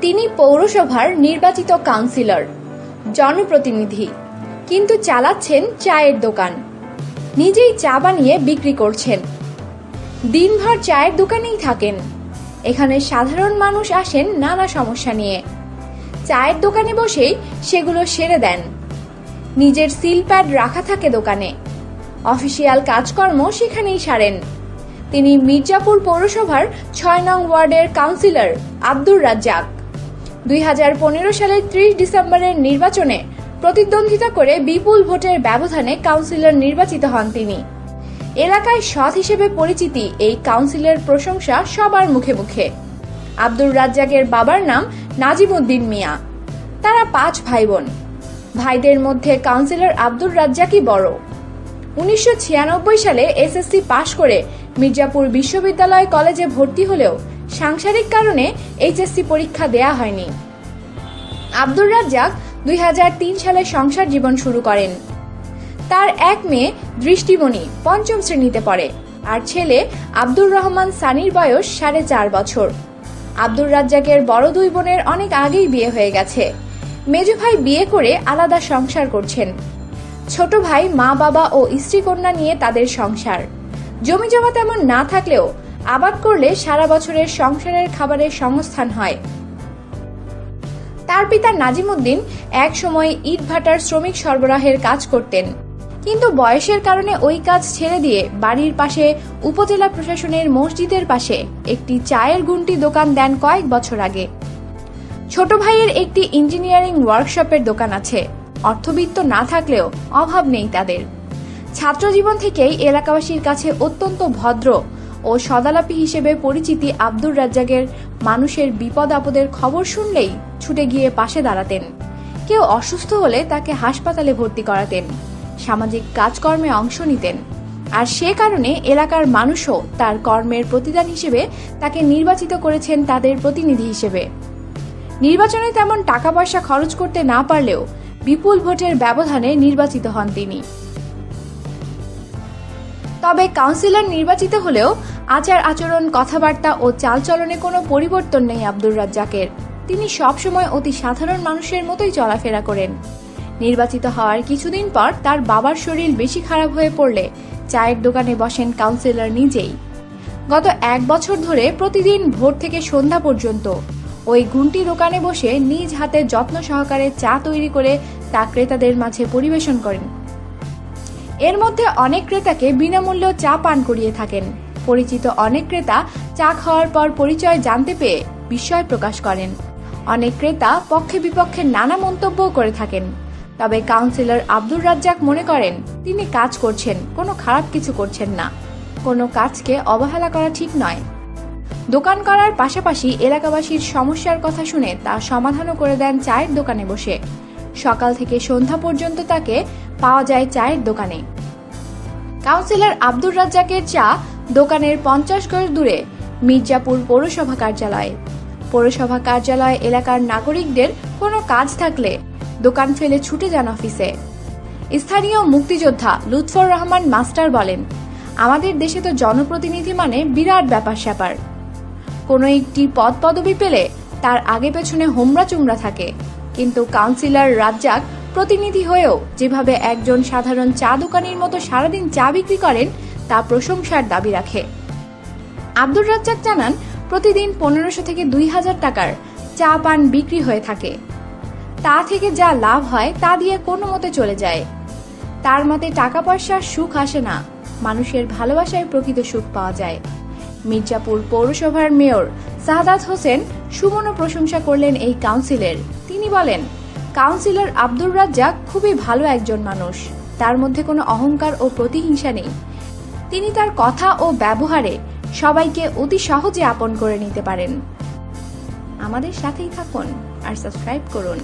তিনি পৌরসভার নির্বাচিত কাউন্সিলর, জনপ্রতিনিধি, কিন্তু চালাচ্ছেন চায়ের দোকান। নিজেই চা বানিয়ে বিক্রি করছেন। দিনভর চায়ের দোকানেই থাকেন। এখানে সাধারণ মানুষ আসেন নানা সমস্যা নিয়ে। চায়ের দোকানে বসেই সেগুলো সেরে দেন। নিজের সিল প্যাড রাখা থাকে দোকানে। অফিসিয়াল কাজকর্ম সেখানেই সারেন। তিনি মির্জাপুর পৌরসভার ছয় নং ওয়ার্ডের কাউন্সিলর আব্দুর রাজ্জাক। দুই হাজার পনেরো সালের ত্রিশ ডিসেম্বরের নির্বাচনে প্রতিদ্বন্দ্বিতা করে বিপুল ভোটের ব্যবধানে কাউন্সিলর নির্বাচিত হন তিনি। এলাকায় সৎ হিসেবে পরিচিতি এই কাউন্সিলের প্রশংসা সবার মুখে মুখে। আব্দুর রাজ্জাকের বাবার নাম নাজিমুদ্দিন মিয়া। তারা পাঁচ ভাই বোন ভাইদের মধ্যে কাউন্সিলর আব্দুর রাজ্জাকই বড়। উনিশশো ছিয়ানব্বই সালে এসএসসি পাশ করে মির্জাপুর বিশ্ববিদ্যালয় কলেজে ভর্তি হলেও সাংসারিক কারণে এইচএসসি পরীক্ষা দেয়া হয়নি। আব্দুর রাজ্জাক দুই হাজার তিন সালে সংসার জীবন শুরু করেন। তার এক মেয়ে দৃষ্টিমণি পঞ্চম শ্রেণীতে পড়ে, আর ছেলে আব্দুর রহমান সানির বয়স সাড়ে চার বছর। আব্দুর রাজ্জাকের বড় দুই বোনের অনেক আগেই বিয়ে হয়ে গেছে। মেজো ভাই বিয়ে করে আলাদা সংসার করছেন। ছোট ভাই মা বাবা ও স্ত্রী কন্যা নিয়ে তাদের সংসার। জমি জমা তেমন না থাকলেও আবাদ করলে সারা বছরের সংসারের খাবারের সংস্থান হয়। তার পিতা নাজিমুদ্দিন এক সময় ইট ভাটার শ্রমিক সরবরাহের কাজ করতেন। কিন্তু বয়সের কারণে ওই কাজ ছেড়ে দিয়ে বাড়ির পাশে উপজেলা প্রশাসনের মসজিদের পাশে একটি চায়ের গুন্টি দোকান দেন কয়েক বছর আগে। ছোট ভাইয়ের একটি ইঞ্জিনিয়ারিং ওয়ার্কশপের দোকান আছে। অর্থবিত্ত না থাকলেও অভাব নেই তাদের। ছাত্রজীবন থেকেই এলাকাবাসীর কাছে অত্যন্ত ভদ্র ও সদালাপি হিসেবে পরিচিতি আব্দুর রাজ্জাকের। মানুষের বিপদ আপদের খবর শুনলেই ছুটে গিয়ে পাশে দাঁড়াতেন। কেউ অসুস্থ হলে তাকে হাসপাতালে ভর্তি করাতেন, সামাজিক কাজকর্মে অংশ নিতেন। আর সে কারণে এলাকার মানুষও তার কর্মের প্রতিদান হিসেবে তাকে নির্বাচিত করেছেন তাদের প্রতিনিধি হিসেবে। নির্বাচনে তেমন টাকা পয়সা খরচ করতে না পারলেও বিপুল ভোটের ব্যবধানে নির্বাচিত হন তিনি। তবে কাউন্সিলর নির্বাচিত হলেও আচার আচরণ, কথাবার্তা ও চালচলনে কোনো পরিবর্তন নেই আব্দুর রাজ্জাকের। তিনি সবসময় অতি সাধারণ মানুষের মতোই চলাফেরা করেন। নির্বাচিত হওয়ার কিছুদিন পর তার বাবার শরীর বেশি খারাপ হয়ে পড়লে চায়ের দোকানে বসেন কাউন্সিলর নিজেই। গত এক বছর ধরে প্রতিদিন ভোর থেকে সন্ধ্যা পর্যন্ত ওই গুন্টি দোকানে বসে নিজ হাতে যত্ন সহকারে চা তৈরি করে তা ক্রেতাদের মাঝে পরিবেশন করেন। এর মধ্যে অনেক ক্রেতাকে বিনামূল্যে চা পান করিয়ে থাকেন। পরিচিত অনেক ক্রেতা চা খাওয়ার পর পরিচয় জানতে পেয়ে বিস্ময় প্রকাশ করেন। অনেক ক্রেতা পক্ষে বিপক্ষে নানা মন্তব্যও করে থাকেন। তবে কাউন্সিলর আব্দুর রাজ্জাক মনে করেন, তিনি কাজ করছেন, কোনো খারাপ কিছু করছেন না। কোনো কাজকে অবহেলা করা ঠিক নয়। দোকান করার পাশাপাশি এলাকাবাসীর সমস্যার কথা শুনে তা সমাধানও করে দেন চায়ের দোকানে বসে। সকাল থেকে সন্ধ্যা পর্যন্ত তাকে পাওয়া যায় চায়ের দোকানে। কাউন্সিলর আব্দুর রাজ্জাকের চা দোকানের পঞ্চাশ গজ দূরে মির্জাপুর পৌরসভা কার্যালয়ে। পৌরসভা কার্যালয় এলাকার নাগরিকদের কোনো কাজ থাকলে দোকান ফেলে ছুটে যান অফিসে। স্থানীয় মুক্তিযোদ্ধা লুৎফর রহমান মাস্টার বলেন, আমাদের দেশে তো জনপ্রতিনিধি মানে বিরাট ব্যাপার স্যাপার। কোনো একটি পদ পদবি পেলে তার আগে পেছনে হোমরা চুমরা থাকে। কিন্তু কাউন্সিলর রাজ্জাক প্রতিনিধি হয়েও যেভাবে একজন সাধারণ চা দোকানির মতো সারাদিন চা বিক্রি করেন, তা প্রশংসার দাবি রাখে। আব্দুর রাজ্জাক জানান, প্রতিদিন পনেরোশো থেকে দুই হাজার টাকার চা পান বিক্রি হয়ে থাকে। তা থেকে যা লাভ হয়, তা দিয়ে কোনো মতে চলে যায়। তার মতে টাকা পয়সার সুখ আসে না, মানুষের ভালোবাসায় প্রকৃত সুখ পাওয়া যায়। মির্জাপুর পৌরসভার মেয়র সাহাদাত হোসেন সুমন প্রশংসা করলেন এই কাউন্সিলের। তিনি বলেন কাউন্সিলর আব্দুর রাজ্জাক খুবই ভালো একজন মানুষ। তার মধ্যে কোনো অহংকার ও প্রতিহিংসা নেই। তিনি তার কথা ও ব্যবহারে সবাইকে অতি সহজে আপন করে নিতে পারেন। আমাদের সাথেই থাকুন আর সাবস্ক্রাইব করুন।